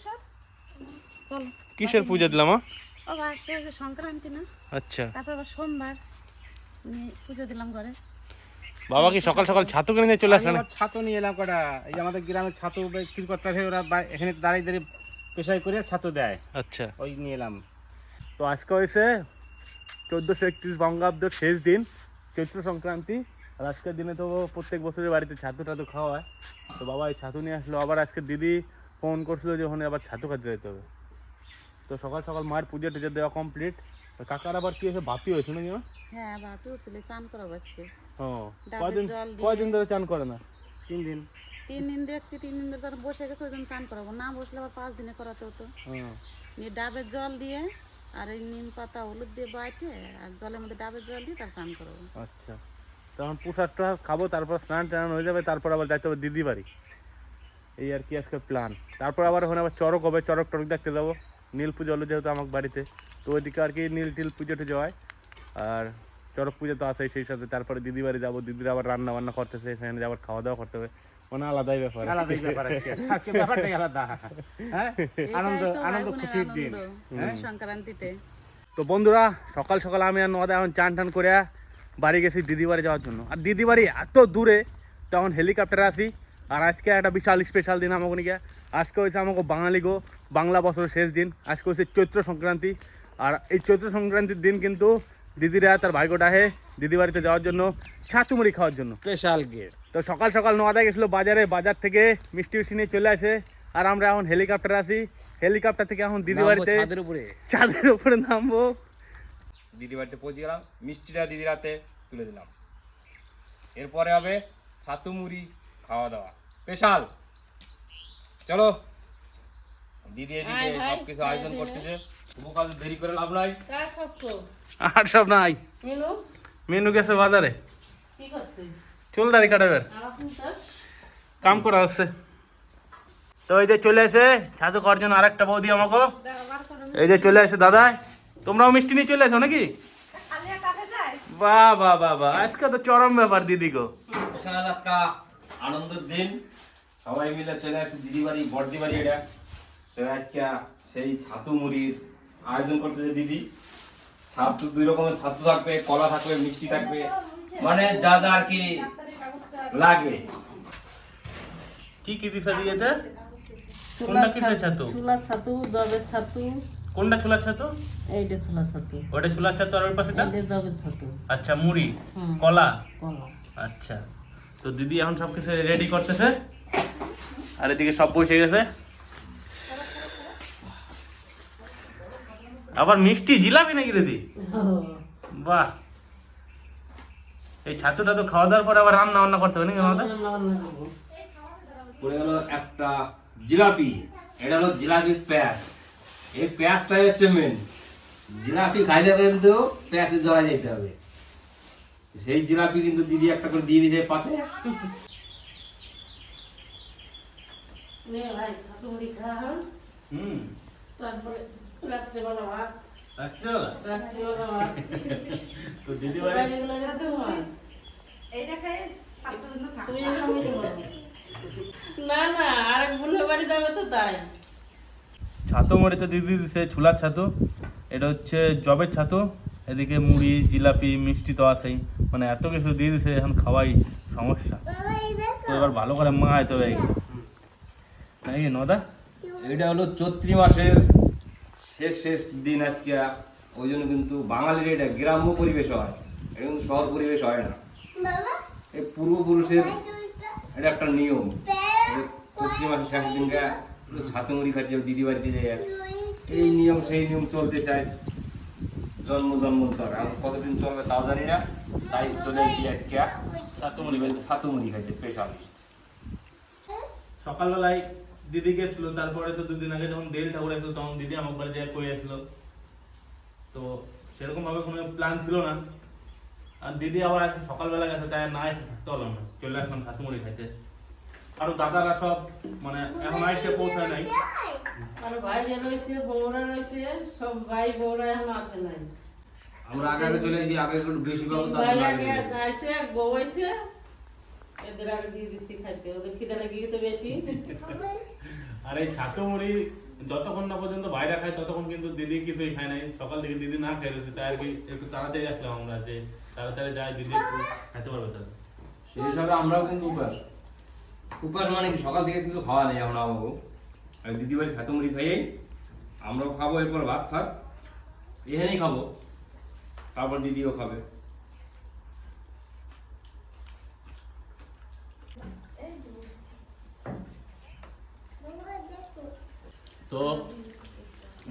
প্রসাদ চলো কিসের পূজা দিলাম ও আজকে সংক্রান্তি না? আচ্ছা। তারপর আবার সোমবার। আমি পুজো দিলাম ঘরে। বাবা কি সকাল সকাল ছাতু কিনে চলে আসলেন ছাতু নিয়ে এলাম কটা। এই যে আমাদের গ্রামে ছাতু বিক্রি করতে আসে ওরা এখানে দাঁড়িয়ে দাঁড়িয়ে পেশাই করে ছাতু দেয়। আচ্ছা। ওই নিয়ে এলাম। তো আজকে হয়েছে চোদ্দোশো একত্রিশ বঙ্গাব্দের শেষ দিন চৈত্র সংক্রান্তি। আর আজকের দিনে তো প্রত্যেক বছরের বাড়িতে ছাতু টাতু খাওয়া হয়। তো বাবা এই ছাতু নিয়ে আসলো। আবার আজকে দিদি ফোন করছিল যে ওখানে আবার ছাতু খেতে যেতে হবে। তো সকাল সকাল মায়ের পুজো টুজো দেওয়া কমপ্লিট কাকার আবার কি হয়েছে? ভাপি হয়েছে মা? হ্যাঁ বাপি উঠছিল চান আজকে। ও কয়দিন কয়দিন ধরে চান করে না? তিন দিন। তিন দিন দেখছি তিন দিন ধরে বসে গেছে ওই জন্য চান করাবো। না বসলে আবার পাঁচ দিনে করাতে হতো। হুম। নিয়ে ডাবের জল দিয়ে আর এই নিম পাতা হলুদ দিয়ে বাইটে আর জলের মধ্যে ডাবের জল দিয়ে তার চান করাবো। আচ্ছা। তখন প্রসাদ টসাদ খাব তারপর স্নান টান হয়ে যাবে তারপর আবার যাইতে হবে দিদি বাড়ি। এই আর কি আজকে প্ল্যান তারপর আবার ওখানে আবার চরক হবে চরক টরক দেখতে যাব। নীল পুজো হলো যেহেতু আমার বাড়িতে। তো ওইদিকে আর কি নীল টিল পুজো টুজো হয় আর চরক পুজো তো আছে সেই সাথে। তারপরে দিদি বাড়ি যাব। দিদির আবার রান্না বান্না করতেছে সেখানে আবার খাওয়া দাওয়া করতে হবে। মানে আলাদাই ব্যাপার। আলাদাই ব্যাপার আজকে। আজকে ব্যাপারটাই আলাদা। হ্যাঁ? আনন্দ তো আনন্দ খুশির দিন। সংক্রান্তিতে। তো বন্ধুরা সকাল সকাল আমি আর নদা এখন চান টান করে বাড়ি গেছি দিদি বাড়ি যাওয়ার জন্য। আর দিদি বাড়ি এত দূরে তখন হেলিকপ্টারে আসি আর আজকে একটা বিশাল স্পেশাল দিন আমাকে নিয়ে আজকে হয়েছে আমাকে বাঙালি গো বাংলা বছরের শেষ দিন। আজকে হচ্ছে চৈত্র সংক্রান্তি। আর এই চৈত্র সংক্রান্তির দিন কিন্তু দিদিরা তার ভাইগোটা হে দিদি বাড়িতে যাওয়ার জন্য ছাতু মুড়ি খাওয়ার জন্য। স্পেশাল গেট তো সকাল সকাল নদা গেছিল বাজারে বাজার থেকে মিষ্টি মিষ্টি নিয়ে চলে আসে। আর আমরা এখন হেলিকপ্টার আসি হেলিকপ্টার থেকে এখন দিদি বাড়িতে ছাদের উপরে। চাঁদের উপরে নামবো। দিদি বাড়িতে পৌঁছে গেলাম মিষ্টিটা দিদির হাতে তুলে দিলাম। এরপরে হবে ছাতু মুড়ি খাওয়া দাওয়া স্পেশাল। চলো। দিদি এদিকে সব কিছু আয়োজন করতেছে। শুভ কাজ দেরি করে লাভ নাই। আর সব নাই। মেনু? গেছে বাজারে। চুল দাড়ি কাটাবের কাম করা হচ্ছে। তো এই যে চলে এসে ছাতু করার জন্য আরেকটা বৌদি আমাকে। এই যে চলে এসে দাদা তোমরাও মিষ্টি নিয়ে চলে এসো নাকি? বাহ বাহ বাহ বাহ। আজকে তো চরম ব্যাপার দিদি গো। একটা আনন্দের দিন। সবাই মিলে চলে আসছে দিদি বাড়ি বড়দি বাড়ি এটা। তো আজকে সেই ছাতু মুড়ির আয়োজন করতেছে দিদি। ছাতু দুই রকমের ছাতু থাকবে কলা থাকবে মিষ্টি থাকবে। মানে যা যা আর কি লাগে কি কি দিছে দিয়েছে কোনটা কিসের ছাতু? ছোলা ছাতু জবের ছাতু। কোনটা ছোলার ছাতু? এইটা ছোলা ছাতু। ওটা ছোলার ছাতু আর ওর পাশেটা? এইটা জবের ছাতু। আচ্ছা মুড়ি। কলা? কলা। আচ্ছা। তো দিদি এখন সব কিছু রেডি করতেছে। আর এদিকে সব বসে গেছে। আবার মিষ্টি জিলাপি নাকি দিদি? বাহ। এই ছাতুটা তো খাওয়া দাওয়ার পরে আবার রান্না বান্না করতে হবে নাকি আমাদের? পড়ে গেল একটা জিলাপি। এটা হলো জিলাপির প্যাঁচ এই প্যাঁচটাই হচ্ছে মেন জিলাপি খাইলে কিন্তু প্যাঁচে জড়া যেতে হবে। সেই জিলাপি কিন্তু দিদি একটা করে দিয়ে দিতে পাতে। নে তো দিদি। না? না আরেক বোনের বাড়ি যাবে তো তাই। ছাতু মুড়ি তো দিদি দিছে ছোলার ছাতু। এটা হচ্ছে জবের ছাতু। এদিকে মুড়ি জিলাপি মিষ্টি তো আছেই। মানে এত কিছু দিয়ে দিছে এখন খাওয়াই সমস্যা। তো এবার ভালো করে মা হয়তো এইগুলো নাকি নদা? এটা হলো চৈত্রি মাসের শেষ শেষ দিন আজকে। ওই জন্য কিন্তু বাঙালির এটা গ্রাম্য পরিবেশ হয়। এটা কিন্তু শহর পরিবেশ হয় না। এই পূর্বপুরুষের এটা একটা নিয়ম। চৈত্রী মাসের শেষ দিনটা একটু ছাতু মুড়ি খাচ্ছে দিদি বাড়িতে যায় এই নিয়ম সেই নিয়ম চলতে চায়। জন্ম জন্মন্তর এখন কতদিন চলবে তাও জানি না। তাই চলে এসেছি আজকে। ছাতু মুড়ি ছাতু মুড়ি খাইতে স্পেশালিস্ট সকালবেলায় দিদি গেছিল তারপরে তো দুদিন আগে যখন দেল ঠাকুর আসলো তখন দিদি আমার বাড়ি যায় কই আসলো। তো সেরকম ভাবে কোনো প্ল্যান ছিল না। আর দিদি আবার আজকে সকালবেলা গেছে তাই না এসে থাকতে পারলাম না। চলে আসলাম ছাতু মুড়ি খাইতে। আরও দাদারা সব মানে এখন আইসে পৌঁছায় নাই। আর ভাই রয়েছে বৌরা রয়েছে সব ভাই বৌরা এখন আসে নাই। আমরা আগে আগে চলে এসেছি আগে একটু বেশি পাবো ভাই আগে আসে বউ আইছে এদের আগে দিয়ে দিচ্ছি খাইতে ওদের খিদে লেগে গেছে বেশি। আর এই ছাতু মুড়ি যতক্ষণ না পর্যন্ত বাইরে খায় ততক্ষণ কিন্তু দিদি কিছুই খায় নাই। সকাল থেকে দিদি না খেয়ে রয়েছে তাই আর কি একটু তাড়াতাড়ি আসলাম আমরা যে তাড়াতাড়ি যাই দিদি একটু খেতে পারবে তাহলে। সেই হিসাবে আমরাও কিন্তু উপাস। উপাস মানে কি, সকাল থেকে কিছু খাওয়া নেই আমরা আমাকে। আর দিদি বাড়ি খাতো মুড়ি খাইয়েই আমরাও খাব, এরপর ভাত ফাত। এখানেই খাব। তারপর দিদিও খাবে। তো,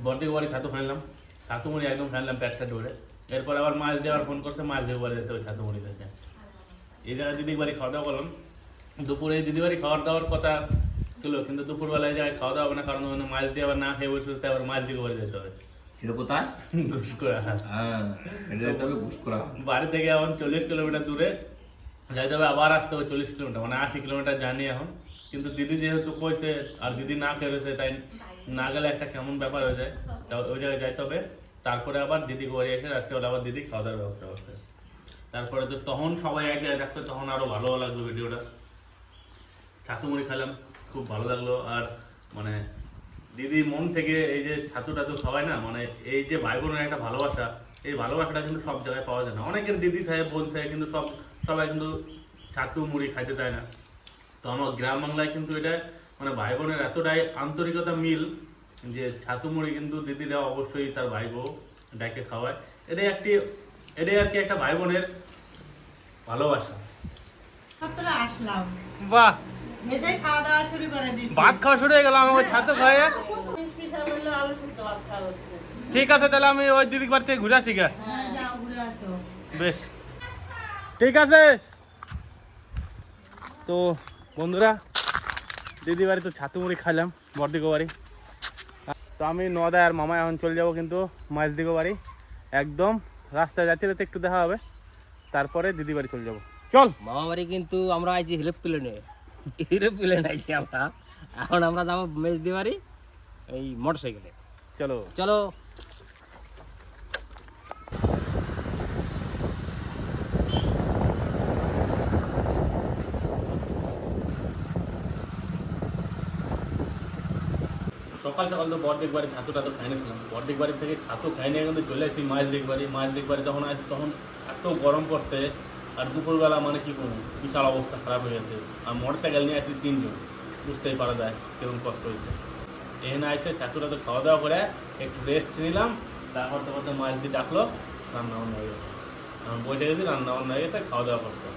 বর্দি বাড়ি ছাতু খাইলাম ছাতু মুড়ি একদম খাইলাম পেটটা ডোরে এরপর আবার মাছ দেওয়ার ফোন করছে, মাছ দেবো বাড়ি যেতে হবে ছাতু মুড়ি থেকে। এই জায়গায় দিদি বাড়ি খাওয়া দাওয়া করলাম। দুপুরে এই দিদি খাওয়ার দাওয়ার কথা ছিল কিন্তু দুপুরবেলায় জায়গায় খাওয়া দাওয়া হবে না কারণ ওখানে মাছ দিয়ে আবার না খেয়ে বসে আবার মাছ দিকে বাড়ি যেতে হবে। সেটা কোথায়? হ্যাঁ এটা যেতে হবে ঘুষ বাড়ি থেকে এখন চল্লিশ কিলোমিটার দূরে যাইতে হবে আবার আসতে হবে চল্লিশ কিলোমিটার মানে আশি কিলোমিটার জার্নি এখন। কিন্তু দিদি যেহেতু কইছে আর দিদি না খেয়েছে তাই না গেলে একটা কেমন ব্যাপার হয়ে যায় তা ওই জায়গায় যাইতে হবে। তারপরে আবার দিদি ঘরে এসে রাত্রেবেলা আবার দিদি খাওয়া দাওয়ার ব্যবস্থা করতে তারপরে তো তখন সবাই এক জায়গায় থাকতো তখন আরও ভালো লাগল ভিডিওটা ছাতু মুড়ি খেলাম খুব ভালো লাগল। আর মানে দিদি মন থেকে এই যে ছাতু টাতু খাওয়ায় না মানে এই যে ভাই বোনের একটা ভালোবাসা এই ভালোবাসাটা কিন্তু সব জায়গায় পাওয়া যায় না। অনেকের দিদি থাকে বোন থাকে কিন্তু সব সবাই কিন্তু ছাতু মুড়ি খাইতে চায় না। তো আমার গ্রাম বাংলায় কিন্তু এটা মানে ভাই বোনের এতটাই আন্তরিকতা মিল যে ছাতু মুড়ি কিন্তু দিদিরা অবশ্যই তার ভাই বউ ডাকে খাওয়ায়। এটাই একটি এটাই আর কি একটা ভাই বোনের ভালোবাসা আসলাম? বাহ! এসে খাওয়া দাওয়া শুরু করে দিচ্ছি ভাত খাওয়া শুরু হয়ে গেল আমাকে ছাতু খাওয়ায় স্পেশাল হলো আলু সিদ্ধ ভাত খাওয়া ঠিক আছে তাহলে আমি ওই দিদির বাড়ি থেকে ঘুরে আসি গা। হ্যাঁ যাও ঘুরে আসো। বেশ। ঠিক আছে। তো বন্ধুরা দিদি বাড়ি তো ছাতু মুড়ি খাইলাম বর্দিগো বাড়ি। তো আমি নদা আর মামা এখন চলে যাব কিন্তু মাছ দিগো বাড়ি। একদম রাস্তায় যাচ্ছি তো একটু দেখা হবে। তারপরে দিদি বাড়ি চলে যাব। চল। মামা বাড়ি কিন্তু আমরা আইছি হিরোপ প্লেনে হিরোপ প্লেন আইছি আমরা। এখন আমরা যাব মেজদি বাড়ি এই মোটর সাইকেলে চলো। চলো। সকাল সকাল তো বর্দিক বাড়ি ছাতু টাতু খাই নিয়েছিলাম বর্দিক বাড়ি থেকে ছাতু খাই নিয়ে কিন্তু চলে আসি মাছ দিক বাড়ি মাছ দিক বাড়ি যখন আসি তখন এত গরম পড়তে আর দুপুরবেলা মানে কি করব? বিশাল অবস্থা, খারাপ হয়ে গেছে আর মোটর সাইকেল নিয়ে আসি তিনজন। বুঝতেই পারা যায় কেমন কষ্ট হয়েছে। এখানে আসছে ছাতু তো খাওয়া দাওয়া করে, একটু রেস্ট নিলাম, তারপর তো করতে মাছ দিয়ে ডাকলো রান্না বান্না হয়ে গেছে। আমি বসে গেছি, রান্না বান্না হয়ে গেছে, খাওয়া দাওয়া করতে।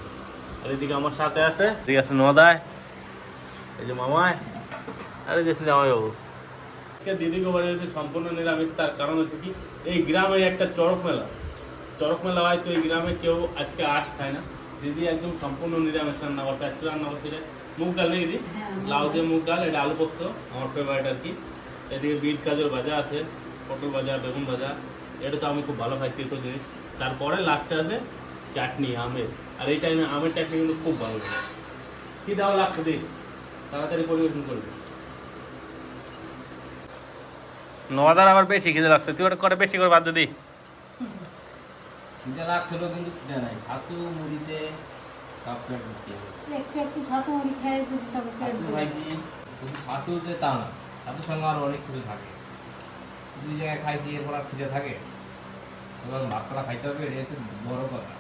আর এদিকে আমার সাথে আছে ঠিক আছে নদায় এই যে মামায় আরে দেখছি জামাইবাবু দিদিকে হচ্ছে সম্পূর্ণ নিরামিষ, তার কারণ হচ্ছে কি, এই গ্রামে একটা চড়ক মেলা। চড়ক মেলা হয় তো এই গ্রামে কেউ আজকে আঁশ খায় না। দিদি একদম সম্পূর্ণ নিরামিষ রান্না করছে আজকে রান্না করছে মুগ ডাল নেই দিদি? লাউ দিয়ে মুগ ডাল এটা আলু পোস্ত আমার ফেভারিট আর কি। এদিকে বিট গাজর ভাজা আছে পটল ভাজা বেগুন ভাজা এটা তো আমি খুব ভালো খাই তিতো জিনিস। তারপরে লাস্টে আছে চাটনি আমের। আর এই টাইমে আমের চাটনি কিন্তু খুব ভালো লাগে। কী দেওয়া লাগছে দিই তাড়াতাড়ি পরিবেশন করবে। নদার আবার বেশি খিদে লাগছে। তুই ওটা করে বেশি করে বাদ দিদি খিদে লাগছিল কিন্তু খিদে নাই। ছাতু মুড়িতে কাপ প্লেট ভর্তি হবে একটু একটু ছাতু মুড়ি খেয়ে যদি তবে ছাতু খাইছি শুধু ছাতু যে তা না। ছাতুর সঙ্গে আরও অনেক কিছু থাকে। দুই জায়গায় খাইছি এরপর আর খিদে থাকে। এবং ভাত করা খাইতে হবে এটা হচ্ছে বড় কথা।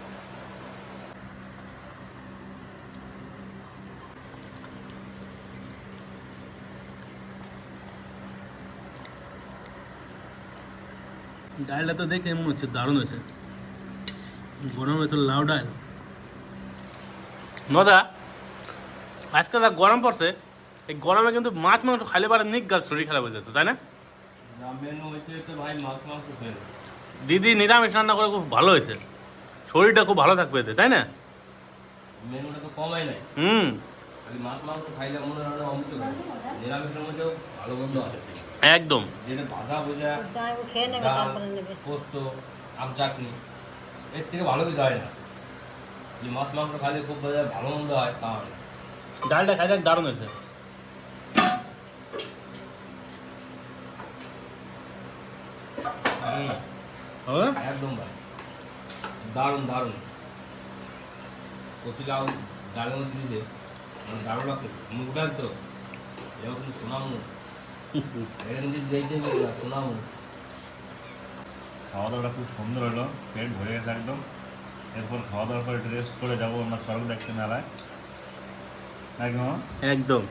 ডালটা তো দেখে মনে হচ্ছে দারুণ হয়েছে। গরমে তো লাউ ডাল। নদা আজকে যা গরম পড়ছে এই গরমে কিন্তু মাছ মাংস খাইলে পারে নিক গাছ শরীর খারাপ হয়ে যেত তাই না। দিদি নিরামিষ রান্না করে খুব ভালো হয়েছে। শরীরটা খুব ভালো থাকবে এতে তাই না? মেনুটা তো কমাই নাই। হুম। খালি মাছ মাংস খাইলে মনে হয় অমৃত খাই নিরামিষের মধ্যেও ভালো বন্ধ হয় একদম। যেটা ভাজা ভুজা যাই ও খেয়ে নেবে ডাল তারপরে নেবে। পোস্ত আম চাটনি। এর থেকে ভালো কিছু হয় না। যে মাছ মাংস খাইলে খুব ভালো মন্দ হয় তা হয়। ডালটা খাইতে দারুণ হয়েছে। হুম। একদম ভাই। দারুণ দারুণ। কচি লাউ ডালের মধ্যে দিয়েছে মানে দারুণ লাগছে। মুগ ডাল তো এও কিন্তু সোনা মুখ এটা কিন্তু যেইটাই শোনাবো খাওয়া দাওয়াটা খুব সুন্দর হলো পেট ভরে গেছে একদম। এরপর খাওয়া দাওয়ার পরে রেস্ট করে যাব আমরা সড়ক দেখতে মেলায়। একদম একদম।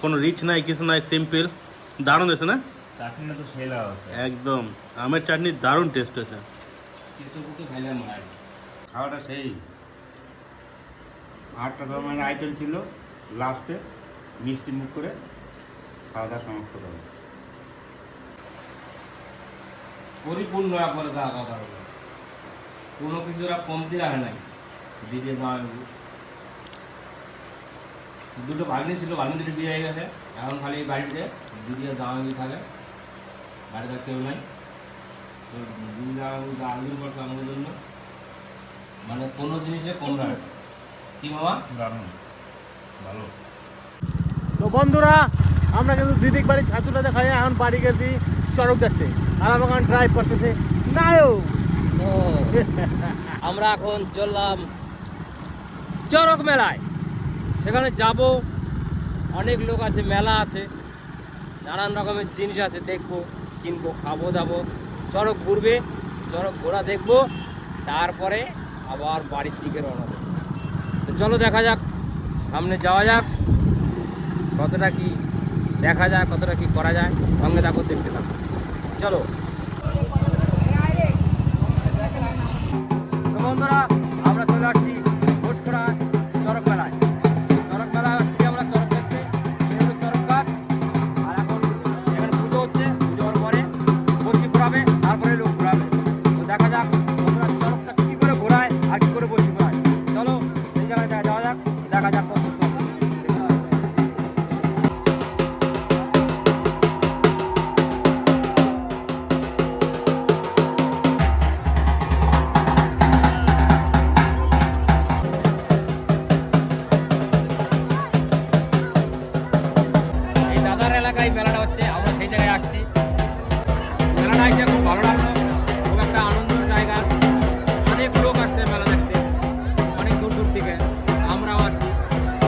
কোনো রিচ নাই কিছু নাই সিম্পল দারুণ হয়েছে না? চাটনিটা তো সেই একদম। আমের চাটনির দারুণ টেস্ট হয়েছে। খাওয়াটা সেই। আটটা ধরনের আইটেম ছিল লাস্টে মিষ্টি মুখ করে খাওয়া দাওয়া সমাপ্ত করে পরিপূর্ণ একবারে যা কথা হলো কোনো কিছু ওরা কমতি রাখে নাই। দিদি জামাইবাবু দুটো ভাগ্নি ছিল ভাগ্নি দুটো বিয়ে হয়ে গেছে। এখন খালি বাড়িতে। দিদি আর জামাইবাবু থাকে। বাড়িতে আর কেউ নাই। তো দিদি জামাইবাবু যা আয়োজন করছে আমাদের জন্য। মানে কোনো জিনিসে কম রাখে কি মামা? দারুণ। ভালো। তো বন্ধুরা আমরা কিন্তু দিদির বাড়ির ছাতুটা দেখাই। এখন বাড়ি গেছি। চড়ক যাচ্ছে, আর এখন ড্রাইভ করতেছে। নাও আমরা এখন চললাম চরক মেলায়। সেখানে যাব, অনেক লোক আছে, মেলা আছে, নানান রকমের জিনিস আছে, দেখব, কিনবো, খাব, দাবো। চরক ঘুরবে চরক ঘোরা দেখব, তারপরে আবার বাড়ির দিকে রওনা দেবো। তো চলো দেখা যাক, সামনে যাওয়া যাক, কতটা কি দেখা যায়, কতটা কি করা যায়, সঙ্গে থাকো, দেখতে থাকো। চলো। বন্ধুরা